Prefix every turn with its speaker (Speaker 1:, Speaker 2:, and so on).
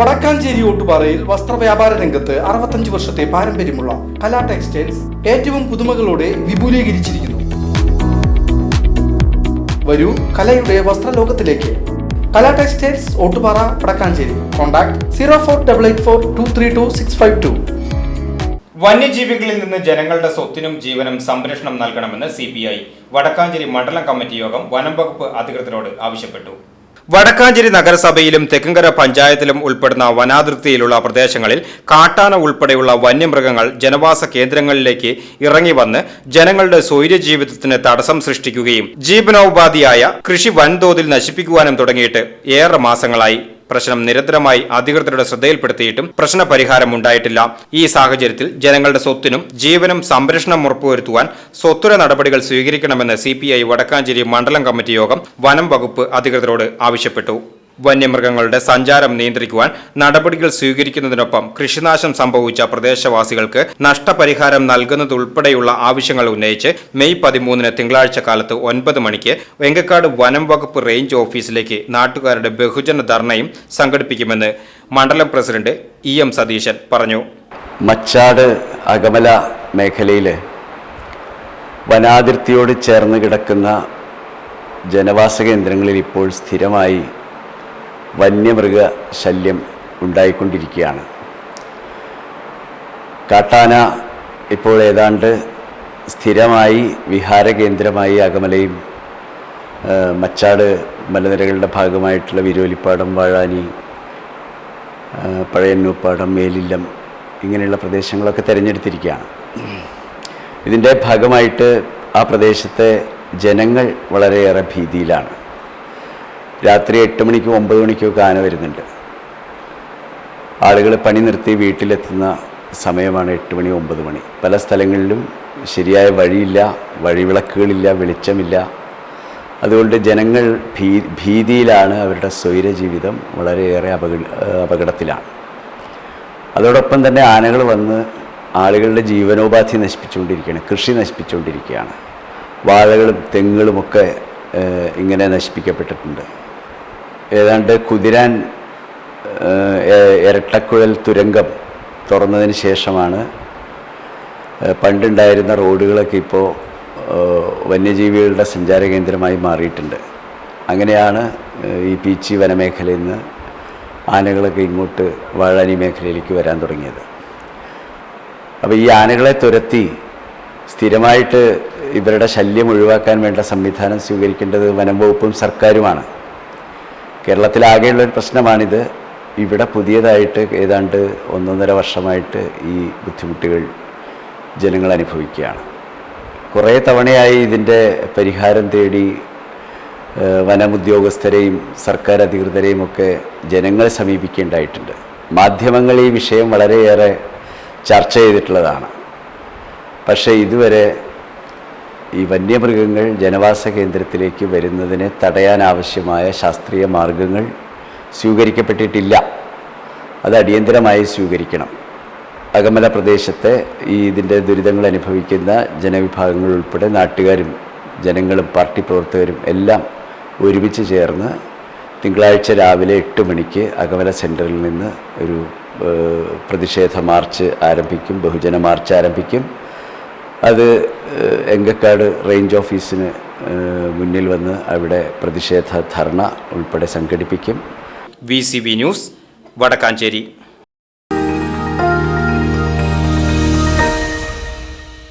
Speaker 1: വടക്കാഞ്ചേരി ഓട്ടുപാറയിൽ വസ്ത്രവ്യാപാര രംഗത്ത് അറുപത്തഞ്ച് വർഷത്തെ പാരമ്പര്യമുള്ള കലാ ടെക്സ്റ്റൈൽസ് ഏറ്റവും പുതുമകളോടെ വിപുലീകരിച്ചിരിക്കുന്നു. വരൂ കലയുടെ വസ്ത്രലോകത്തിലേക്ക്. Kala textiles Ottupara Vadakkanchery. Contact zero four double eight four two three two six five two.
Speaker 2: വന്യജീവികളിൽ നിന്ന് ജനങ്ങളുടെ സ്വത്തിനും ജീവനും സംരക്ഷണം നൽകണമെന്ന് സി പി ഐ വടക്കാഞ്ചേരി മണ്ഡലം കമ്മിറ്റി യോഗം വനം വകുപ്പ് അധികൃതരോട് ആവശ്യപ്പെട്ടു. വടക്കാഞ്ചേരി നഗരസഭയിലും തെക്കുംകര പഞ്ചായത്തിലും ഉൾപ്പെടുന്ന വനാതിർത്തിയിലുള്ള പ്രദേശങ്ങളിൽ കാട്ടാന ഉൾപ്പെടെയുള്ള വന്യമൃഗങ്ങൾ ജനവാസ കേന്ദ്രങ്ങളിലേക്ക് ഇറങ്ങി വന്ന് ജനങ്ങളുടെ സ്വൈര്യജീവിതത്തിന് തടസ്സം സൃഷ്ടിക്കുകയും ജീവനോപാധിയായ കൃഷി വൻതോതിൽ നശിപ്പിക്കുവാനും തുടങ്ങിയിട്ട് ഏറെ മാസങ്ങളായി. പ്രശ്നം നിരന്തരമായി അധികൃതരുടെ ശ്രദ്ധയിൽപ്പെടുത്തിയിട്ടും പ്രശ്ന പരിഹാരം ഉണ്ടായിട്ടില്ല. ഈ സാഹചര്യത്തിൽ ജനങ്ങളുടെ സ്വത്തിനും ജീവനും സംരക്ഷണം ഉറപ്പുവരുത്തുവാൻ സ്വത്തുര നടപടികൾ സ്വീകരിക്കണമെന്ന് സി വടക്കാഞ്ചേരി മണ്ഡലം കമ്മിറ്റി യോഗം വനം വകുപ്പ് അധികൃതരോട് ആവശ്യപ്പെട്ടു. വന്യമൃഗങ്ങളുടെ സഞ്ചാരം നിയന്ത്രിക്കുവാൻ നടപടികൾ സ്വീകരിക്കുന്നതിനൊപ്പം കൃഷിനാശം സംഭവിച്ച പ്രദേശവാസികൾക്ക് നഷ്ടപരിഹാരം നൽകുന്നതുൾപ്പെടെയുള്ള ആവശ്യങ്ങൾ ഉന്നയിച്ച് മെയ് പതിമൂന്നിന് തിങ്കളാഴ്ച കാലത്ത് ഒൻപത് മണിക്ക് വെങ്കക്കാട് വനം വകുപ്പ് റേഞ്ച് ഓഫീസിലേക്ക് നാട്ടുകാരുടെ ബഹുജന ധർണയും സംഘടിപ്പിക്കുമെന്ന് മണ്ഡലം പ്രസിഡന്റ് ഇ എം സതീശൻ പറഞ്ഞു.
Speaker 3: മച്ചാട് അകമല മേഖലയിലെ വനാതിർത്തിയോട് ചേർന്ന് കിടക്കുന്ന ജനവാസ കേന്ദ്രങ്ങളിൽ ഇപ്പോൾ സ്ഥിരമായി വന്യമൃഗ ശല്യം ഉണ്ടായിക്കൊണ്ടിരിക്കുകയാണ്. കാട്ടാന ഇപ്പോൾ ഏതാണ്ട് സ്ഥിരമായി വിഹാര കേന്ദ്രമായി അകമലയും മച്ചാട് മലനിരകളുടെ ഭാഗമായിട്ടുള്ള വിരോലിപ്പാടം വാഴാനി പഴയന്നൂപ്പാടം മേലില്ലം ഇങ്ങനെയുള്ള പ്രദേശങ്ങളൊക്കെ തിരഞ്ഞെടുത്തിരിക്കുകയാണ്. ഇതിന്റെ ഭാഗമായിട്ട് ആ പ്രദേശത്തെ ജനങ്ങൾ വളരെയേറെ ഭീതിയിലാണ്. രാത്രി എട്ട് മണിക്കും ഒമ്പത് മണിക്കും ഒക്കെ ആന വരുന്നുണ്ട്. ആളുകൾ പണി നിർത്തി വീട്ടിലെത്തുന്ന സമയമാണ് എട്ട് മണി ഒമ്പത് മണി. പല സ്ഥലങ്ങളിലും ശരിയായ വഴിയില്ല വഴിവിളക്കുകളില്ല വെളിച്ചമില്ല. അതുകൊണ്ട് ജനങ്ങൾ ഭീ ഭീതിയിലാണ് അവരുടെ സ്വൈര ജീവിതം വളരെയേറെ അപക അപകടത്തിലാണ്. അതോടൊപ്പം തന്നെ ആനകൾ വന്ന് ആളുകളുടെ ജീവനോപാധി നശിപ്പിച്ചുകൊണ്ടിരിക്കുകയാണ് കൃഷി നശിപ്പിച്ചുകൊണ്ടിരിക്കുകയാണ്. വാഴകളും തെങ്ങുകളുമൊക്കെ ഇങ്ങനെ നശിപ്പിക്കപ്പെട്ടിട്ടുണ്ട്. ഏതാണ്ട് കുതിരാൻ ഇരട്ടക്കുഴൽ തുരങ്കം തുറന്നതിന് ശേഷമാണ് പണ്ടുണ്ടായിരുന്ന റോഡുകളൊക്കെ ഇപ്പോൾ വന്യജീവികളുടെ സഞ്ചാര കേന്ദ്രമായി മാറിയിട്ടുണ്ട്. അങ്ങനെയാണ് ഈ പീച്ചി വനമേഖലയിൽ നിന്ന് ആനകളൊക്കെ ഇങ്ങോട്ട് വാഴാനി മേഖലയിലേക്ക് വരാൻ തുടങ്ങിയത്. അപ്പോൾ ഈ ആനകളെ തുരത്തി സ്ഥിരമായിട്ട് ഇവരുടെ ശല്യം ഒഴിവാക്കാൻ വേണ്ട സംവിധാനം സ്വീകരിക്കേണ്ടത് വനം വകുപ്പും സർക്കാരുമാണ്. കേരളത്തിലാകെയുള്ള ഒരു പ്രശ്നമാണിത്. ഇവിടെ പുതിയതായിട്ട് ഏതാണ്ട് ഒന്നൊന്നര വർഷമായിട്ട് ഈ ബുദ്ധിമുട്ടുകൾ ജനങ്ങൾ അനുഭവിക്കുകയാണ്. കുറേ തവണയായി ഇതിന്റെ പരിഹാരം തേടി വനമുദ്യോഗസ്ഥരെയും സർക്കാർ അധികൃതരെയും ഒക്കെ ജനങ്ങളെ സമീപിക്കേണ്ടതായിട്ടുണ്ട് മാധ്യമങ്ങൾ ഈ വിഷയം വളരെയേറെ ചർച്ച ചെയ്തിട്ടുള്ളതാണ്. പക്ഷേ ഇതുവരെ ഈ വന്യമൃഗങ്ങൾ ജനവാസ കേന്ദ്രത്തിലേക്ക് വരുന്നതിനെ തടയാനാവശ്യമായ ശാസ്ത്രീയ മാർഗങ്ങൾ സ്വീകരിക്കപ്പെട്ടിട്ടില്ല. അത് അടിയന്തരമായി സ്വീകരിക്കണം. അകമല പ്രദേശത്തെ ഈ ഇതിന്റെ ദുരിതങ്ങൾ അനുഭവിക്കുന്ന ജനവിഭാഗങ്ങൾ ഉൾപ്പെടെ നാട്ടുകാരും ജനങ്ങളും പാർട്ടി പ്രവർത്തകരും എല്ലാം ഒരുമിച്ച് ചേർന്ന് തിങ്കളാഴ്ച രാവിലെ എട്ട് മണിക്ക് അകമല സെന്ററിൽ നിന്ന് ഒരു പ്രതിഷേധ മാർച്ച് ആരംഭിക്കും ബഹുജന മാർച്ച് ആരംഭിക്കും. അത് എങ്കക്കാട് റേഞ്ച് ഓഫീസിന് മുന്നിൽ വന്ന് അവിടെ പ്രതിഷേധ ധർണ ഉൾപ്പെടെ സംഘടിപ്പിക്കും.
Speaker 2: V news Vadakkanchery.